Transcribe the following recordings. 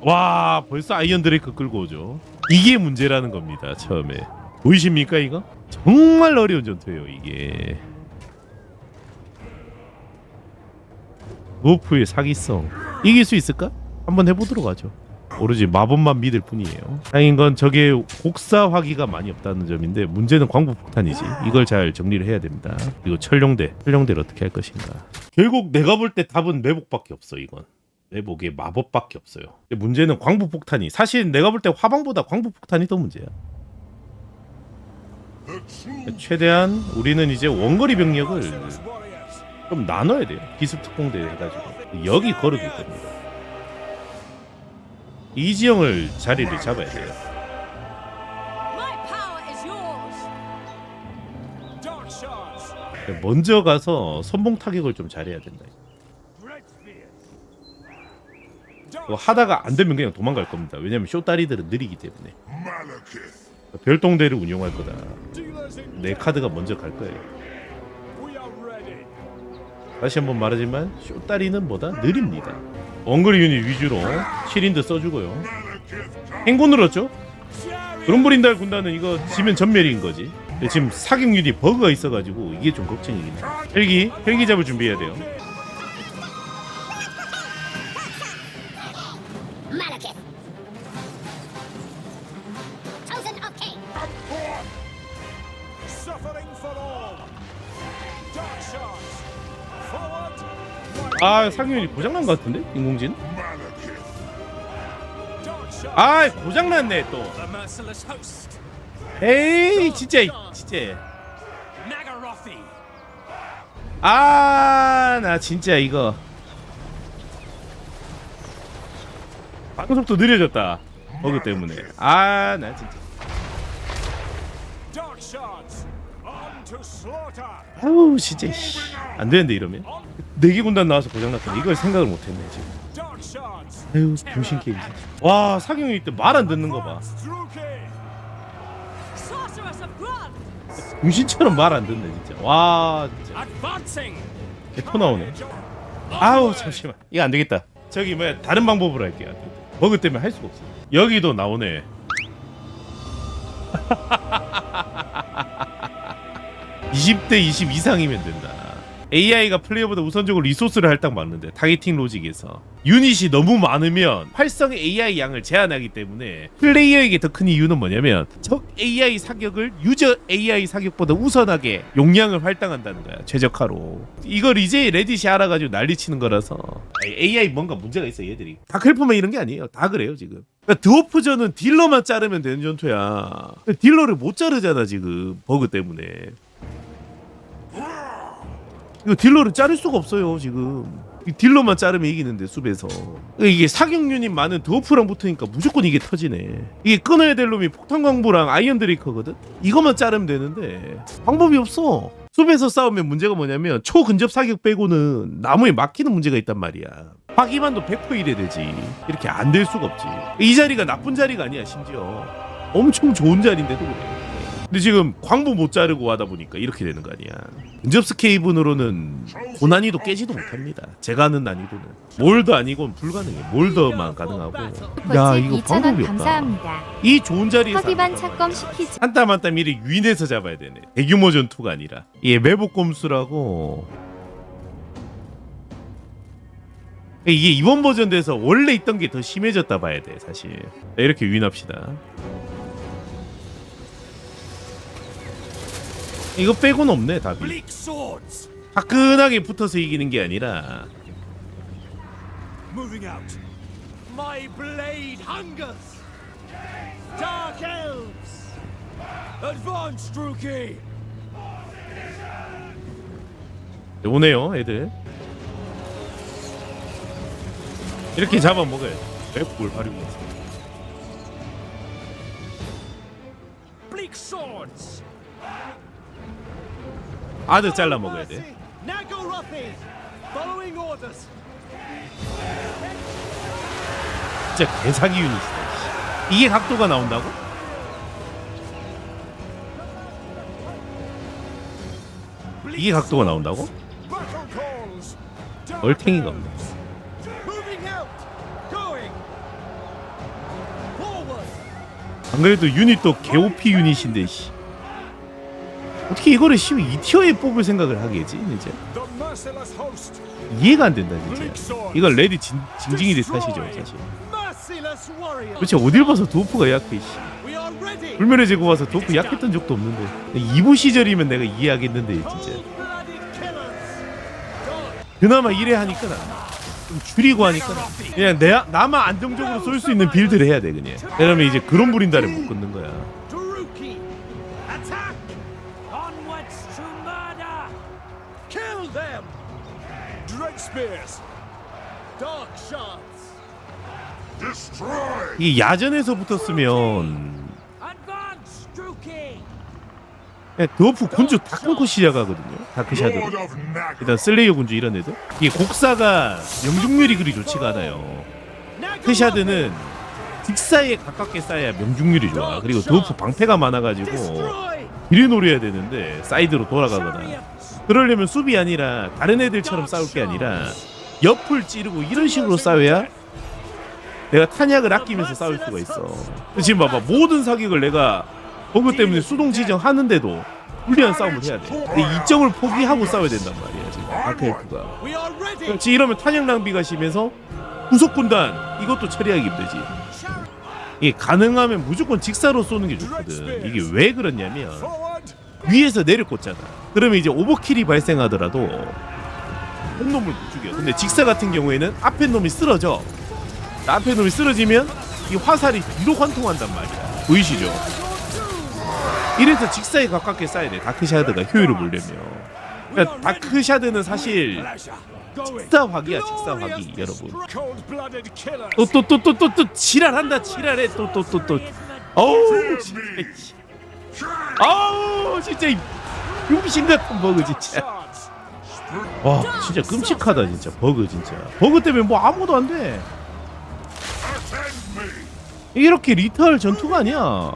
와 벌써 아이언 드레이크 끌고 오죠. 이게 문제라는 겁니다 처음에. 보이십니까 이거? 정말 어려운 전투예요 이게. 노프의 사기성. 이길 수 있을까? 한번 해보도록 하죠 오로지 마법만 믿을 뿐이에요. 다행인 건 적의 곡사 화기가 많이 없다는 점인데 문제는 광부폭탄이지. 이걸 잘 정리를 해야 됩니다. 그리고 철룡대 철룡대를 어떻게 할 것인가. 결국 내가 볼 때 답은 매복밖에 없어 이건. 내복에 마법밖에 없어요. 문제는 광부폭탄이 사실 내가 볼 때 화방보다 광부폭탄이 더 문제야. 최대한 우리는 이제 원거리 병력을 좀 나눠야 돼요. 기습 특공대 해가지고. 여기 거르길 겁니다 이 지형을 자리를 잡아야 돼요 My power is yours. Dark shards. 먼저 가서 선봉 타격을 좀 잘해야 된다. 그거 하다가 안 되면 그냥 도망갈 겁니다 왜냐면 쇼다리들은 느리기 때문에 별동대를 운용할 거다 내 카드가 먼저 갈 거예요. 다시 한번 말하지만 쇼다리는 뭐다? 느립니다 원거리 유닛 위주로 7인드 써주고요. 행군 늘었죠? 그롬브린달 군단은 이거 지면 전멸인 거지. 근데 지금 사격 유닛 버그가 있어가지고 이게 좀 걱정이긴 해 헬기 헬기 잡을 준비해야 돼요 아 유닛 고장난 것 같은데? shards. 아 고장났네 또. 에이 진짜 진짜. 아 나 진짜 이거 방송도 느려졌다 버그 때문에 아 나 진짜 아우 진짜 씨. 안 되는데 이러면? 네개 군단 나와서 고장났다 이걸 생각을 못했네 지금. 아유 병신 게임. 와 사경이 때 말 안 듣는 거봐. 병신처럼 말 안 듣네 진짜. 와 진짜. 개토 나오네. 아우 잠시만. 이거 안 되겠다. 저기 뭐야 다른 방법으로 할게요. 버그 때문에 할 수가 없어. 여기도 나오네 20대 20 이상이면 된다. AI가 플레이어보다 우선적으로 리소스를 할딱 맞는데 타겟팅 로직에서. 유닛이 너무 많으면 활성 AI 양을 제한하기 때문에 플레이어에게 더 큰 이유는 뭐냐면 적 AI 사격을 유저 AI 사격보다 우선하게 용량을 할당한다는 거야 최적화로. 이걸 이제 레딧이 알아가지고 난리치는 거라서. AI 뭔가 문제가 있어 얘들이. 다 클프만 이런 게 아니에요. 다 그래요 지금. 그러니까 드워프전은 딜러만 자르면 되는 전투야. 딜러를 못 자르잖아 지금. 버그 때문에 이거 딜러를 자를 수가 없어요 지금. 이 딜러만 자르면 이기는데 숲에서. 이게 사격 유닛 많은 드워프랑 붙으니까 무조건 이게 터지네. 이게 끊어야 될 놈이 폭탄 광부랑 아이언 드레이커거든? 이것만 자르면 되는데 방법이 없어. 숲에서 싸우면 문제가 뭐냐면 초근접 사격 빼고는 나무에 막히는 문제가 있단 말이야. 파기만도 100% 이래 되지. 이렇게 안 될 수가 없지. 이 자리가 나쁜 자리가 아니야 심지어. 엄청 좋은 자리인데도 그래 근데 지금 광부 못 자르고 하다 보니까 이렇게 되는 거 아니야. 근접 스케이븐으로는 고난이도 깨지도 못합니다. 제가 하는 난이도는 몰도 아니고 불가능해. 몰더만 가능하고. 야 이거 2,000원 방법이 없다. 감사합니다. 이 좋은 자리에서 안 나와. 착검 시키지. 한 땀 한땀 이리 유인해서 잡아야 되네. 대규모 전투가 아니라. 이게 매복 검수라고. 이게 이번 버전 돼서 원래 있던 게 더 심해졌다 봐야 돼 사실. 네, 이렇게 유인합시다. 이거 빼고는 없네 답이. 화끈하게 붙어서 이기는 게 아니라. 오네요 애들 이렇게 잡아 먹어야 돼 맵골 활용해서 Bleak swords. 아드 잘라 먹어야 돼. 진짜 개사기 유닛이다 이게 각도가 나온다고? 이게 각도가 나온다고? 얼탱이가 없네. 안 그래도 유닛도 개오피 유닛인데 씨. 어떻게 이거를 12티어에 뽑을 생각을 하겠지 이제. 이해가 안 된다 진짜. 이걸 레디 진, 징징이 돼 사시죠 사실. 도대체 어딜 봐서 도프가 약해 씨. 불면의 제고 와서 도프 약했던 적도 없는데. 2부 시절이면 내가 이해하겠는데 진짜. 그나마 이래 하니까 나좀 줄이고 하니까 그냥 내 나만 안정적으로 쏠 수 있는 빌드를 해야 돼 그냥. 왜냐면 이제 그런 부린다를 못 끊는 거야 이게 야전에서 붙었으면. 그냥 도프 군주 다 끊고 시작하거든요 다크샤드로 일단 슬레이어 군주 이런 애들. 이게 곡사가 명중률이 그리 좋지가 않아요. 크샤드는 직사에 가깝게 쌓아야 명중률이 좋아. 그리고 도프 방패가 많아가지고. 길을 노려야 되는데 사이드로 돌아가거나 그러려면 수비 아니라 다른 애들처럼 싸울 게 아니라 옆을 찌르고 이런 식으로 싸워야 내가 탄약을 아끼면서 싸울 수가 있어. 지금 봐봐 모든 사격을 내가 버그 때문에 수동 지정하는데도 불리한 싸움을 해야 돼. 근데 이 점을 포기하고 싸워야 된단 말이야 지금. ready. 그렇지 이러면 탄약 낭비가 심해서 구속 군단 이것도 처리하기 힘들지. 이게 가능하면 무조건 직사로 쏘는 게 좋거든. 이게 왜 Forward. 위에서 내려 꽂잖아. 그러면 이제 오버킬이 발생하더라도 한 놈을 못 죽여. 근데 직사 같은 경우에는 앞에 놈이 쓰러져. 앞에 놈이 쓰러지면 이 화살이 뒤로 환통한단 말이야. 보이시죠? 이래서 직사에 가깝게 쏴야 돼. 다크샤드가 효율을 보려면. 그러니까 다크샤드는 사실. 직사화기야, 직사화기, 여러분. 또 또 또 또 또또 지랄한다, 지랄해. 또 또 또 또. 어우. 아우, 진짜 이 용신 같은 버그 진짜. 와 진짜 끔찍하다 진짜 버그 진짜 버그 때문에 뭐 아무도 안 돼 이렇게 리터할 전투가 아니야.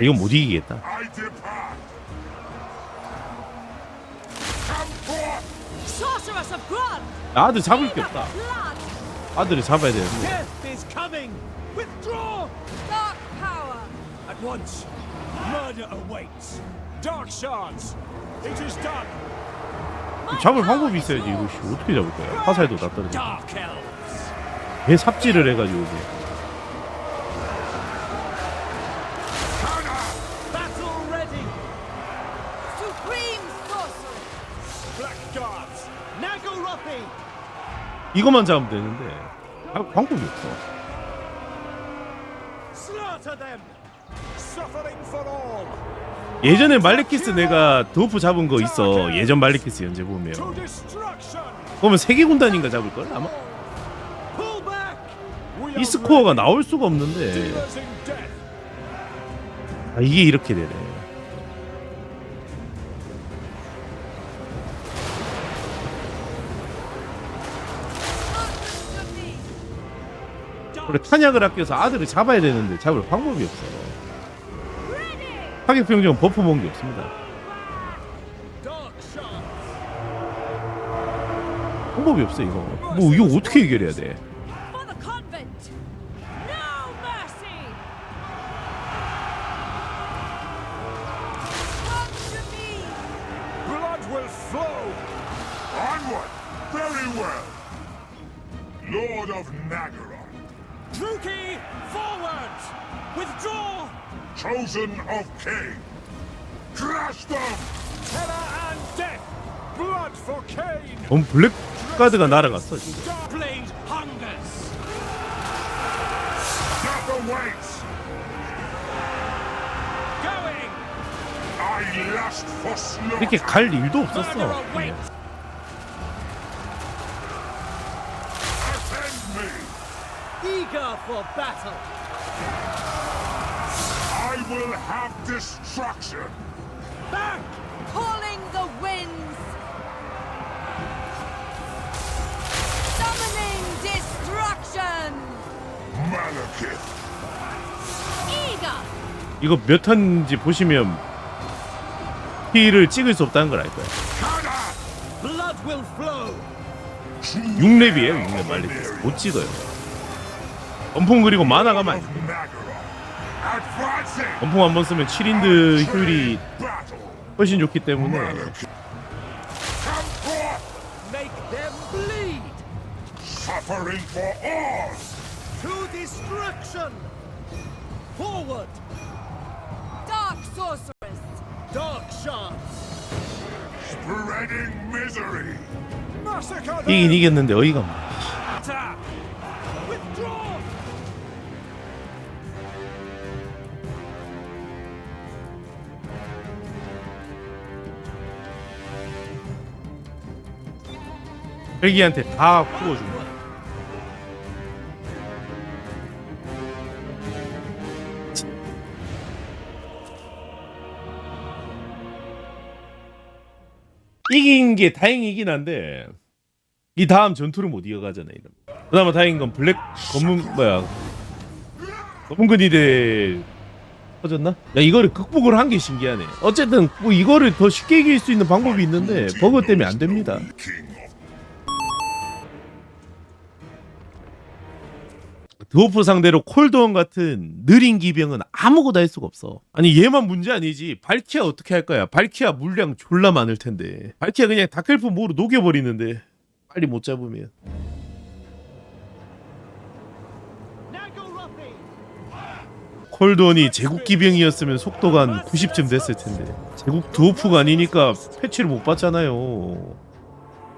이건 못 이기겠다 아들 잡을 게 없다 Blood! 아들을 잡아야 되는데 Death is coming. Withdraw. Dark power! At once. Murder awaits. Dark shards. It is done. 잡을 방법이 있어야지 이거 씨 어떻게 잡을 거야 화살도 다 떨어져 Dark elves. 배 삽질을 해가지고 이제. 이것만 잡으면 되는데. 아, 방법이 없어. 예전에 말레키스 내가 도프 잡은 거 있어. 예전 말레키스 연재 보면. 그러면 세계 군단인가 잡을 걸? 아마. Back. We are 이 스코어가. 나올 수가 없는데. 아, 이게 이렇게 되네 그래 탄약을 아껴서 아들을 잡아야 되는데 잡을 방법이 없어 타격 병정 버프 먹은 게 없습니다. 방법이 없어 이거 뭐 이거 어떻게 해결해야 돼 Druki, forward. Withdraw. chosen of Cain. Crush them. Terror and death. Blood for Cain. 넌 블랙가드가 날아갔어 진짜. Blade hungers. Death awaits. Going. I lust for slaughter. 이렇게 갈 일도 Murder 없었어 그냥. awaits. Eager for battle. I will have destruction. Back. Calling the winds! Summoning destruction! Malekith. 이거 몇 턴인지 보시면 피를 찍을 수 없다는 걸 알 거야. Blood will flow. 6렙이에요 6렙 말리스 못 찍어요. 엄풍 그리고 만화가 많이. 엄풍 한 번 쓰면 7인드 효율이. 훨씬 좋기 때문에 이긴. 이겼는데 어이가 없네. 헬기한테 다 풀어준 거야. 이긴 게 다행이긴 한데 이 다음 전투를 못 이어가잖아 이러면. 그나마 다행인 건 블랙 검은 뭐야 검은 근이 대 터졌나? 야 이거를 극복을 한 게 신기하네. 어쨌든 뭐 이거를 더 쉽게 이길 수 있는 방법이 있는데 버그 때문에 안 됩니다. 드워프 상대로 콜드원 같은 느린 기병은 아무것도 할 수가 없어. 아니 얘만 문제 아니지. 발키아 어떻게 할 거야? 발키아 물량 졸라 많을 텐데. 발키아 그냥 다클프 모로 녹여버리는데 빨리 못 잡으면. 콜드원이 제국 기병이었으면 속도가 한 90쯤 됐을 텐데. 제국 드워프가 아니니까 패치를 못 받잖아요.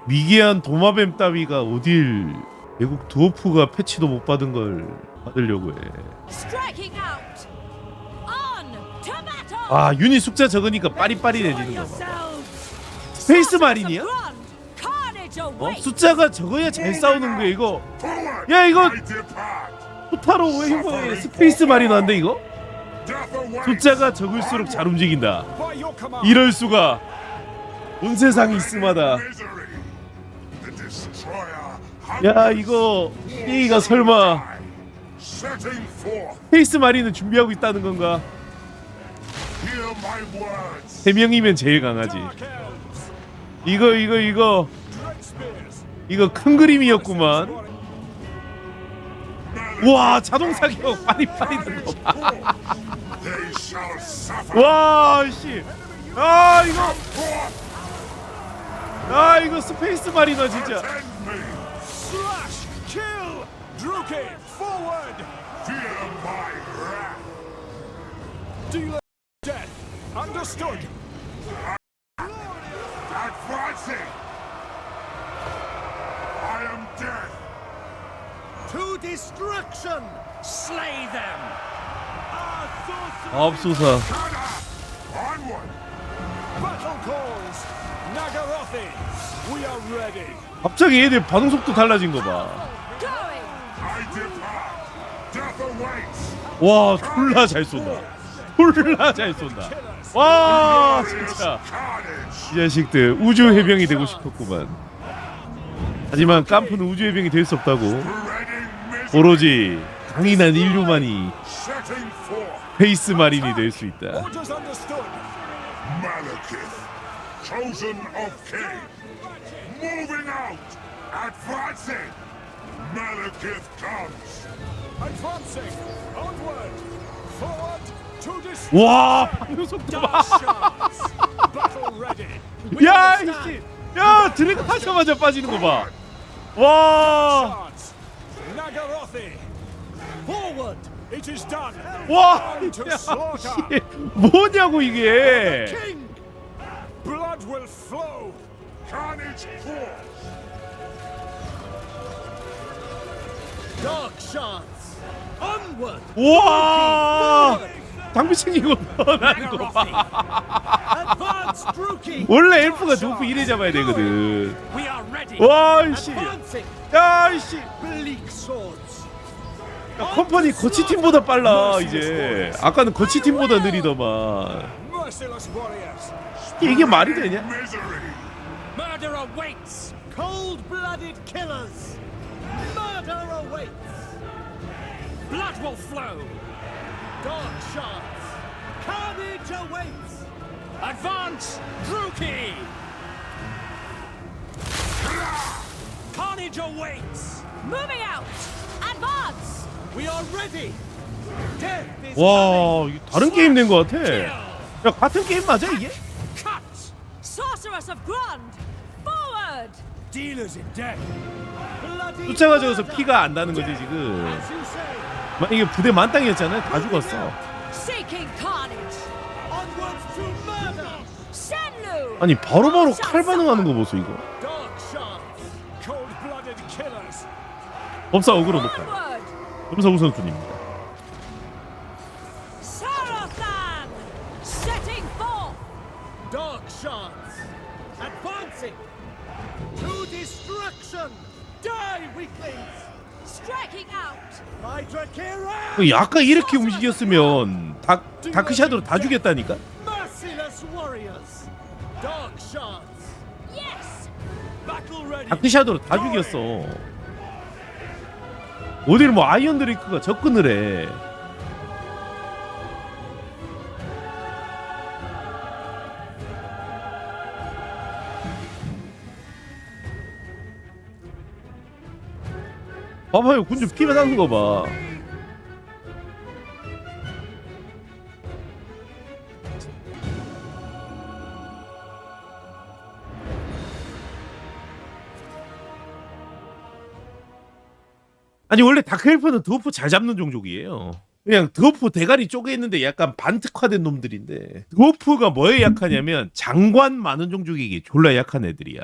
미개한 도마뱀 따위가 어딜 외국 드워프가 패치도 못 받은 걸 받으려고 해. 아 유닛 숫자 적으니까 빠리빠리해지는 거 봐. 스페이스 마린이야? 어? 숫자가 적어야 잘 싸우는 거야 이거. 야, 이거-. 토타로 왜 스페이스 마리너인데 이거? Death awaits. 숫자가 적을수록 잘 움직인다. 이럴 수가 온 세상이 있음하다. 야 이거 얘가 설마. 스페이스 마리는 준비하고 있다는 건가? 세 명이면 제일 강하지. 이거 이거 이거. 이거 큰 그림이었구만 와 자동 사격 They shall suffer. 와 씨. 아 이거 아 이거 스페이스 마리너 진짜. Slash. 갑자기 얘들 반응 속도 달라진 거 봐. 와, 졸라 잘 쏜다. 졸라 잘 쏜다. 와, 진짜. 이 자식들 우주 해병이 되고 싶었구만. 하지만 깜프는 우주 해병이 될 수 없다고. 오로지 강인한 인류만이. 페이스 마린이 될 수 있다. Malekith. Chosen of Cain. Moving out. Advancing. Malekith comes. Advancing. Onward. Forward. To destruction. 와, 속도 봐. Dark shards. Battle ready. We 야, understand. 이씨. 야, 드래곤 하자마자 빠지는 거 봐. 와, Shards. Nagarothi. Forward. It is done. 와, Time to 야, slaughter. 씨. 뭐냐고 이게. King. Blood will flow. Carnage forth. Dark shards. Onward. 와, 장비 챙기고 나가는 거. 원래 엘프가 도프 이래 잡아야 되거든. 와. Advancing. 야, swords. 야, 컴퍼니 거치 팀보다 빨라 이제. 아까는 거치 팀보다 느리더만. 이게 말이 되냐? Murder awaits. Cold-blooded killers. Murder awaits. Blood will flow. Dark shards. Carnage awaits! Advance, Druki! Carnage awaits! Moving out. Advance. We are ready! Death is 와 이게 다른 게임 된 것 같아. Kill! 야 같은 게임 맞아 이게? Cut! Sorceress of Grund. 쫓아가져서! 피가 안 나는 거지 지금. 이게 부대 만땅이었잖아요. 다 죽었어. 아니 바로바로 칼 반응하는 거 보소 이거. 법사 어그로. Onward. 검사 우선순위입니다. Kira! 약간 이렇게 움직였으면 다 다크 샤도로 다 죽였다니까. Merciless warriors! Dark shards! Yes. Battle ready! 다크 샤도로 다 죽였어. 어디를 뭐 아이언 드레이크가 접근을 해. 봐봐요 군주 피가 나는 거 봐. 아니 원래 다크엘프는 드워프 잘 잡는 종족이에요. 그냥 드워프 대가리 쪼개 있는데 약간 반특화된 놈들인데 드워프가 뭐에 약하냐면 장관 많은 종족에게 졸라 약한 애들이야.